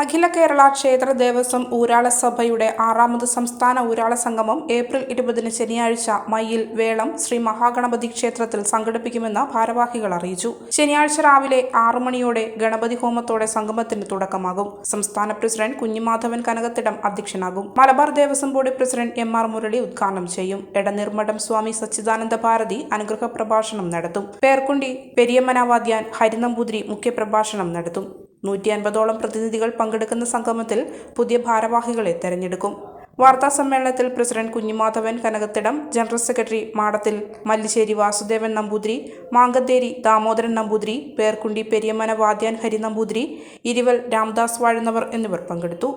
അഖില കേരള ക്ഷേത്ര ദേവസ്വം ഊരാള സഭയുടെ ആറാമത് സംസ്ഥാന ഊരാള സംഗമം ഏപ്രിൽ ഇരുപതിന് ശനിയാഴ്ച മയ്യിൽ വേളം ശ്രീ മഹാഗണപതി ക്ഷേത്രത്തിൽ സംഘടിപ്പിക്കുമെന്ന് ഭാരവാഹികൾ അറിയിച്ചു. ശനിയാഴ്ച രാവിലെ ആറു മണിയോടെ ഗണപതി ഹോമത്തോടെ സംഗമത്തിന് തുടക്കമാകും. സംസ്ഥാന president Kunhimadhavan Kanakathidam അധ്യക്ഷനാകും. Malabar Devaswom board president M R Murali ഉദ്ഘാടനം ചെയ്യും. എടനിർമ്മടം സ്വാമി സച്ചിദാനന്ദ ഭാരതി അനുഗ്രഹ പ്രഭാഷണം നടത്തും. പേർക്കുണ്ടി പെരിയമ്മനാവാദ്യാൻ ഹരിനമ്പൂതിരി മുഖ്യപ്രഭാഷണം നടത്തും. നൂറ്റി അൻപതോളം പ്രതിനിധികൾ പങ്കെടുക്കുന്ന സംഗമത്തിൽ പുതിയ ഭാരവാഹികളെ തെരഞ്ഞെടുക്കും. വാർത്താ സമ്മേളനത്തിൽ president Kunhimadhavan Kanakathidam general secretary Madathil Mallissery Vasudevan Namboothiri Mankatheri Damodaran Namboothiri Perkkundi Periyamana Vadyan Hari Namboothiri Iruval Ramdas Vazhunnavar എന്നിവർ പങ്കെടുത്തു.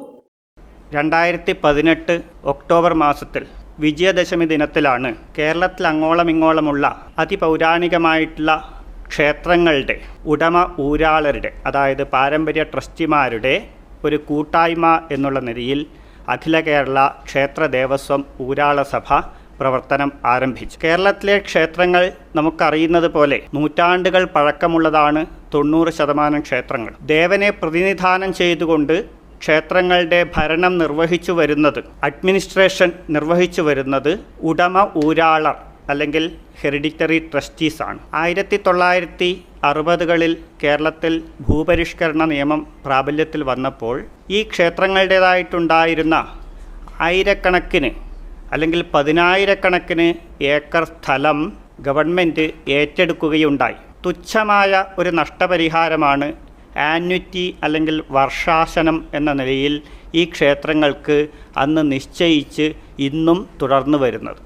രണ്ടായിരത്തി പതിനെട്ട് ഒക്ടോബർ മാസത്തിൽ വിജയദശമി ദിനത്തിലാണ് കേരളത്തിൽ അങ്ങോളമിങ്ങോളമുള്ള അതിപൗരാണികമായിട്ടുള്ള ക്ഷേത്രങ്ങളുടെ ഉടമ ഊരാളരുടെ അതായത് പാരമ്പര്യ ട്രസ്റ്റിമാരുടെ ഒരു കൂട്ടായ്മ എന്നുള്ള നിലയിൽ അഖില കേരള ക്ഷേത്ര ദേവസ്വം ഊരാള സഭ പ്രവർത്തനം ആരംഭിച്ചു. കേരളത്തിലെ ക്ഷേത്രങ്ങൾ നമുക്കറിയുന്നത് പോലെ നൂറ്റാണ്ടുകൾ പഴക്കമുള്ളതാണ് തൊണ്ണൂറ് ശതമാനം ക്ഷേത്രങ്ങൾ ദേവനെ പ്രതിനിധാനം ചെയ്തുകൊണ്ട് ക്ഷേത്രങ്ങളുടെ ഭരണം നിർവഹിച്ചു വരുന്നത് അഡ്മിനിസ്ട്രേഷൻ നിർവഹിച്ചു വരുന്നത് ഉടമ ഊരാളർ അല്ലെങ്കിൽ ഹെറിഡിറ്ററി ട്രസ്റ്റീസ് ആണ്. ആയിരത്തി തൊള്ളായിരത്തി അറുപതുകളിൽ കേരളത്തിൽ ഭൂപരിഷ്കരണ നിയമം പ്രാബല്യത്തിൽ വന്നപ്പോൾ ഈ ക്ഷേത്രങ്ങളുടേതായിട്ടുണ്ടായിരുന്ന ആയിരക്കണക്കിന് അല്ലെങ്കിൽ പതിനായിരക്കണക്കിന് ഏക്കർ സ്ഥലം ഗവൺമെന്റ് ഏറ്റെടുക്കുകയുണ്ടായി. തുച്ഛമായ ഒരു നഷ്ടപരിഹാരമാണ് ആന്വിറ്റി അല്ലെങ്കിൽ വർഷാശനം എന്ന നിലയിൽ ഈ ക്ഷേത്രങ്ങൾക്ക് അന്ന് നിശ്ചയിച്ച് ഇന്നും തുടർന്നു വരുന്നത്.